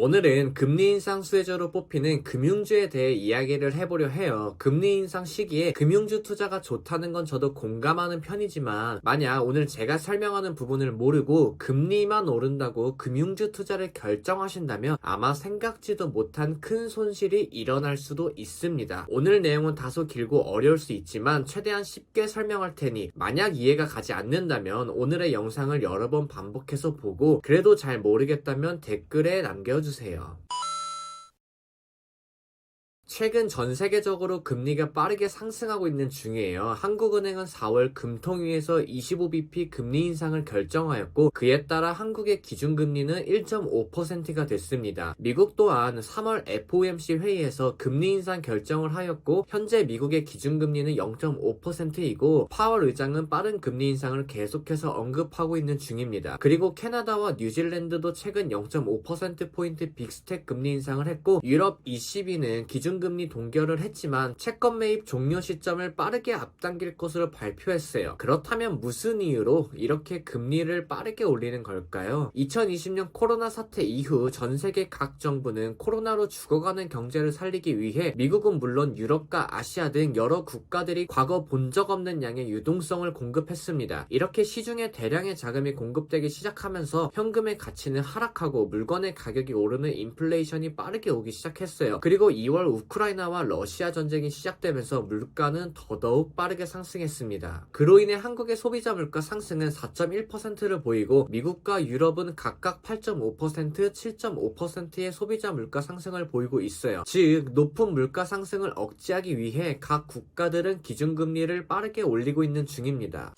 오늘은 금리 인상 수혜자로 뽑히는 금융주에 대해 이야기를 해보려 해요. 금리 인상 시기에 금융주 투자가 좋다는 건 저도 공감하는 편이지만 만약 오늘 제가 설명하는 부분을 모르고 금리만 오른다고 금융주 투자를 결정하신다면 아마 생각지도 못한 큰 손실이 일어날 수도 있습니다. 오늘 내용은 다소 길고 어려울 수 있지만 최대한 쉽게 설명할 테니 만약 이해가 가지 않는다면 오늘의 영상을 여러 번 반복해서 보고 그래도 잘 모르겠다면 댓글에 남겨주세요. 주세요. 최근 전 세계적으로 금리가 빠르게 상승하고 있는 중이에요. 한국은행은 4월 금통위에서 25bp 금리 인상을 결정하였고 그에 따라 한국의 기준금리는 1.5%가 됐습니다. 미국 또한 3월 FOMC 회의에서 금리 인상 결정을 하였고 현재 미국의 기준금리는 0.5%이고 파월 의장은 빠른 금리 인상을 계속해서 언급하고 있는 중입니다. 그리고 캐나다와 뉴질랜드도 최근 0.5%포인트 빅스택 금리 인상을 했고 유럽 ECB는 기준 금리 동결을 했지만 채권 매입 종료 시점을 빠르게 앞당길 것으로 발표했어요. 그렇다면 무슨 이유로 이렇게 금리를 빠르게 올리는 걸까요? 2020년 코로나 사태 이후 전 세계 각 정부는 코로나로 죽어가는 경제를 살리기 위해 미국은 물론 유럽과 아시아 등 여러 국가들이 과거 본 적 없는 양의 유동성을 공급했습니다. 이렇게 시중에 대량의 자금이 공급되기 시작하면서 현금의 가치는 하락하고 물건의 가격이 오르는 인플레이션이 빠르게 오기 시작했어요. 그리고 2월 우크라이나와 러시아 전쟁이 시작되면서 물가는 더더욱 빠르게 상승했습니다. 그로 인해 한국의 소비자 물가 상승은 4.1%를 보이고 미국과 유럽은 각각 8.5%, 7.5%의 소비자 물가 상승을 보이고 있어요. 즉, 높은 물가 상승을 억제하기 위해 각 국가들은 기준금리를 빠르게 올리고 있는 중입니다.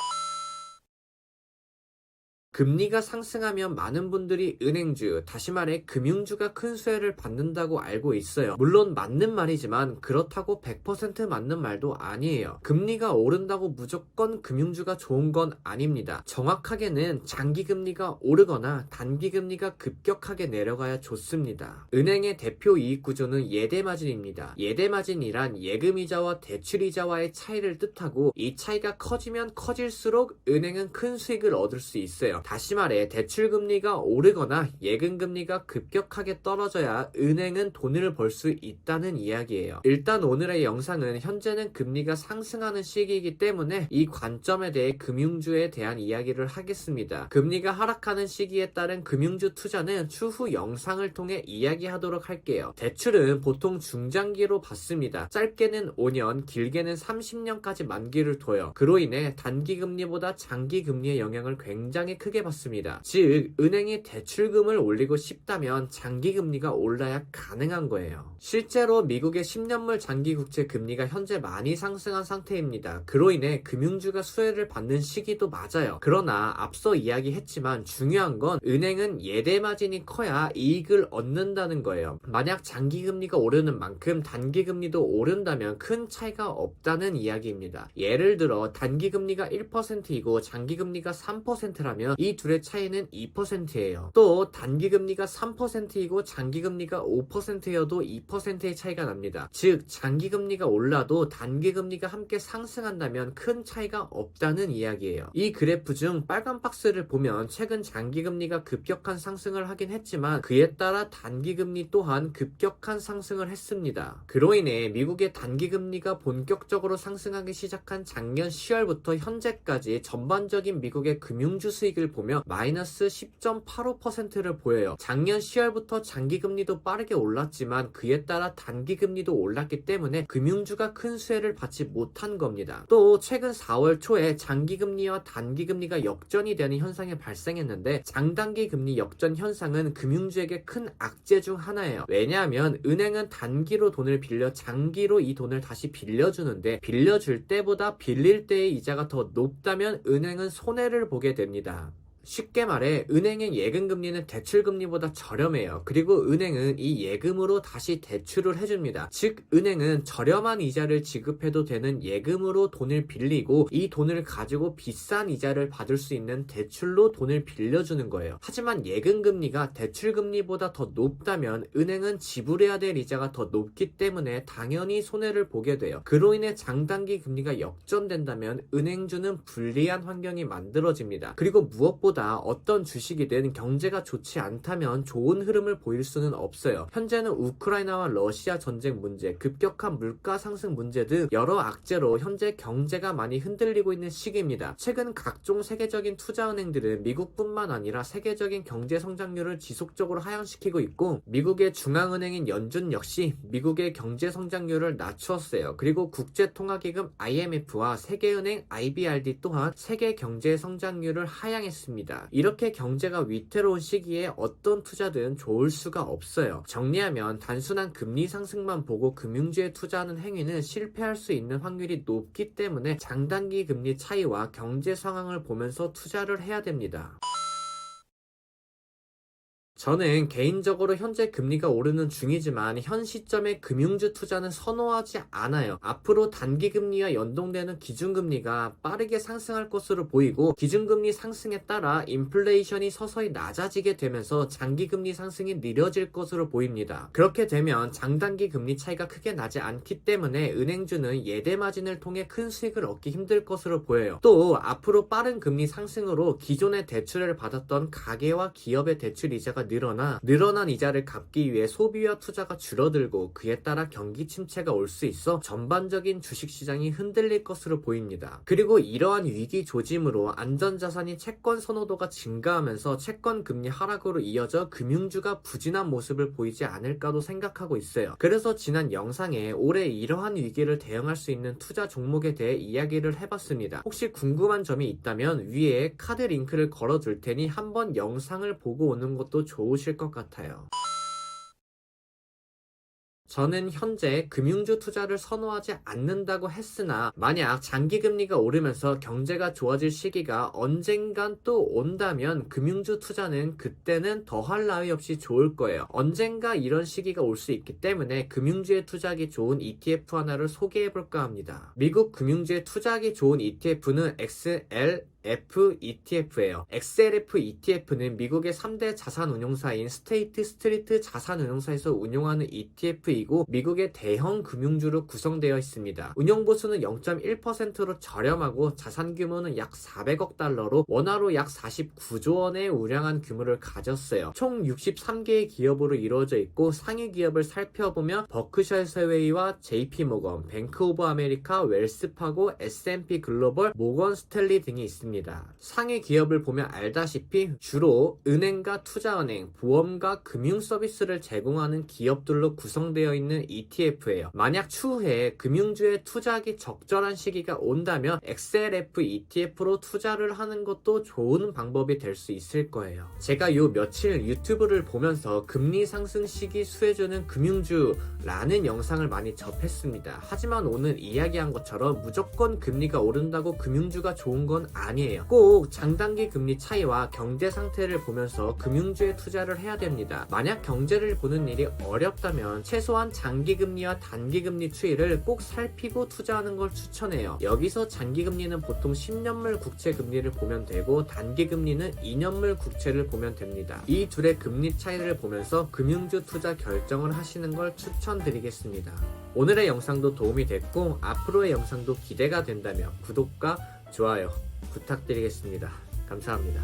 금리가 상승하면 많은 분들이 은행주, 다시 말해 금융주가 큰 수혜를 받는다고 알고 있어요. 물론 맞는 말이지만 그렇다고 100% 맞는 말도 아니에요. 금리가 오른다고 무조건 금융주가 좋은 건 아닙니다. 정확하게는 장기 금리가 오르거나 단기 금리가 급격하게 내려가야 좋습니다. 은행의 대표 이익 구조는 예대 마진입니다. 예대 마진이란 예금 이자와 대출 이자와의 차이를 뜻하고 이 차이가 커지면 커질수록 은행은 큰 수익을 얻을 수 있어요. 다시 말해 대출 금리가 오르거나 예금 금리가 급격하게 떨어져야 은행은 돈을 벌 수 있다는 이야기예요. 일단 오늘의 영상은 현재는 금리가 상승하는 시기이기 때문에 이 관점에 대해 금융주에 대한 이야기를 하겠습니다. 금리가 하락하는 시기에 따른 금융주 투자는 추후 영상을 통해 이야기하도록 할게요. 대출은 보통 중장기로 받습니다. 짧게는 5년, 길게는 30년까지 만기를 둬요. 그로 인해 단기 금리보다 장기 금리의 영향을 굉장히 크게 받습니다. 즉, 은행이 대출금을 올리고 싶다면 장기금리가 올라야 가능한 거예요. 실제로 미국의 10년물 장기 국채 금리가 현재 많이 상승한 상태입니다. 그로 인해 금융주가 수혜를 받는 시기도 맞아요. 그러나 앞서 이야기했지만 중요한 건 은행은 예대 마진이 커야 이익을 얻는다는 거예요. 만약 장기 금리가 오르는 만큼 단기 금리도 오른다면 큰 차이가 없다는 이야기입니다. 예를 들어 단기 금리가 1%이고 장기 금리가 3%라면 이 둘의 차이는 2%예요. 또 단기 금리가 3%이고 장기 금리가 5%여도 2%의 차이가 납니다. 즉 장기 금리가 올라도 단기 금리가 함께 상승한다면 큰 차이가 없다는 이야기예요. 이 그래프 중 빨간 박스를 보면 최근 장기 금리가 급격한 상승을 하긴 했지만 그에 따라 단기 금리 또한 급격한 상승을 했습니다. 그로 인해 미국의 단기 금리가 본격적으로 상승하기 시작한 작년 10월부터 현재까지 전반적인 미국의 금융주 수익을 보면 마이너스 10.85%를 보여요. 작년 10월부터 장기 금리도 빠르게 올랐지만 그에 따라 단기 금리도 올랐기 때문에 금융주가 큰 수혜를 받지 못한 겁니다. 또 최근 4월 초에 장기 금리와 단기 금리가 역전이 되는 현상이 발생했는데 장단기 금리 역전 현상은 금융주에게 큰 악재 중 하나예요. 왜냐하면 은행은 단기로 돈을 빌려 장기로 이 돈을 다시 빌려주는데 빌려줄 때보다 빌릴 때의 이자가 더 높다면 은행은 손해를 보게 됩니다. 쉽게 말해 은행의 예금 금리는 대출 금리보다 저렴해요. 그리고 은행은 이 예금으로 다시 대출을 해줍니다. 즉 은행은 저렴한 이자를 지급해도 되는 예금으로 돈을 빌리고 이 돈을 가지고 비싼 이자를 받을 수 있는 대출로 돈을 빌려주는 거예요. 하지만 예금 금리가 대출 금리보다 더 높다면 은행은 지불해야 될 이자가 더 높기 때문에 당연히 손해를 보게 돼요. 그로 인해 장단기 금리가 역전된다면 은행주는 불리한 환경이 만들어집니다. 그리고 무엇보다 무엇보다 어떤 주식이든 경제가 좋지 않다면 좋은 흐름을 보일 수는 없어요. 현재는 우크라이나와 러시아 전쟁 문제, 급격한 물가 상승 문제 등 여러 악재로 현재 경제가 많이 흔들리고 있는 시기입니다. 최근 각종 세계적인 투자은행들은 미국뿐만 아니라 세계적인 경제 성장률을 지속적으로 하향시키고 있고 미국의 중앙은행인 연준 역시 미국의 경제 성장률을 낮추었어요. 그리고 국제통화기금 IMF와 세계은행 IBRD 또한 세계 경제 성장률을 하향했습니다. 이렇게 경제가 위태로운 시기에 어떤 투자든 좋을 수가 없어요. 정리하면 단순한 금리 상승만 보고 금융주에 투자하는 행위는 실패할 수 있는 확률이 높기 때문에 장단기 금리 차이와 경제 상황을 보면서 투자를 해야 됩니다. 저는 개인적으로 현재 금리가 오르는 중이지만 현 시점에 금융주 투자는 선호하지 않아요. 앞으로 단기 금리와 연동되는 기준금리가 빠르게 상승할 것으로 보이고 기준금리 상승에 따라 인플레이션이 서서히 낮아지게 되면서 장기금리 상승이 느려질 것으로 보입니다. 그렇게 되면 장단기 금리 차이가 크게 나지 않기 때문에 은행주는 예대 마진을 통해 큰 수익을 얻기 힘들 것으로 보여요. 또 앞으로 빠른 금리 상승으로 기존의 대출을 받았던 가계와 기업의 대출 이자가 늘어나 늘어난 이자를 갚기 위해 소비와 투자가 줄어들고 그에 따라 경기 침체가 올 수 있어 전반적인 주식시장이 흔들릴 것으로 보입니다. 그리고 이러한 위기 조짐으로 안전자산이 채권 선호도가 증가하면서 채권 금리 하락으로 이어져 금융주가 부진한 모습을 보이지 않을까도 생각하고 있어요. 그래서 지난 영상에 올해 이러한 위기를 대응할 수 있는 투자 종목에 대해 이야기를 해봤습니다. 혹시 궁금한 점이 있다면 위에 카드 링크를 걸어둘 테니 한번 영상을 보고 오는 것도 좋 으실 것 같아요. 저는 현재 금융주 투자를 선호하지 않는다고 했으나 만약 장기 금리가 오르면서 경제가 좋아질 시기가 언젠간 또 온다면 금융주 투자는 그때는 더할 나위 없이 좋을 거예요. 언젠가 이런 시기가 올 수 있기 때문에 금융주에 투자하기 좋은 ETF 하나를 소개해 볼까 합니다. 미국 금융주에 투자하기 좋은 ETF는 XL F ETF예요. XLF ETF는 미국의 3대 자산 운용사인 스테이트 스트리트 자산 운용사에서 운용하는 ETF이고 미국의 대형 금융주로 구성되어 있습니다. 운용 보수는 0.1%로 저렴하고 자산 규모는 약 400억 달러로 원화로 약 49조 원의 우량한 규모를 가졌어요. 총 63개의 기업으로 이루어져 있고 상위 기업을 살펴보면 버크셔 세웨이와 JP 모건, 뱅크 오브 아메리카, 웰스파고, S&P 글로벌, 모건 스탠리 등이 있습니다. 상위 기업을 보면 알다시피 주로 은행과 투자은행, 보험과 금융 서비스를 제공하는 기업들로 구성되어 있는 ETF예요. 만약 추후에 금융주에 투자하기 적절한 시기가 온다면 XLF ETF로 투자를 하는 것도 좋은 방법이 될 수 있을 거예요. 제가 요 며칠 유튜브를 보면서 금리 상승 시기 수혜주는 금융주라는 영상을 많이 접했습니다. 하지만 오늘 이야기한 것처럼 무조건 금리가 오른다고 금융주가 좋은 건 아니에요. 꼭 장단기 금리 차이와 경제 상태를 보면서 금융주에 투자를 해야 됩니다. 만약 경제를 보는 일이 어렵다면 최소한 장기 금리와 단기 금리 추이를 꼭 살피고 투자하는 걸 추천해요. 여기서 장기 금리는 보통 10년물 국채 금리를 보면 되고 단기 금리는 2년물 국채를 보면 됩니다. 이 둘의 금리 차이를 보면서 금융주 투자 결정을 하시는 걸 추천드리겠습니다. 오늘의 영상도 도움이 됐고 앞으로의 영상도 기대가 된다면 구독과 좋아요 부탁드리겠습니다. 감사합니다.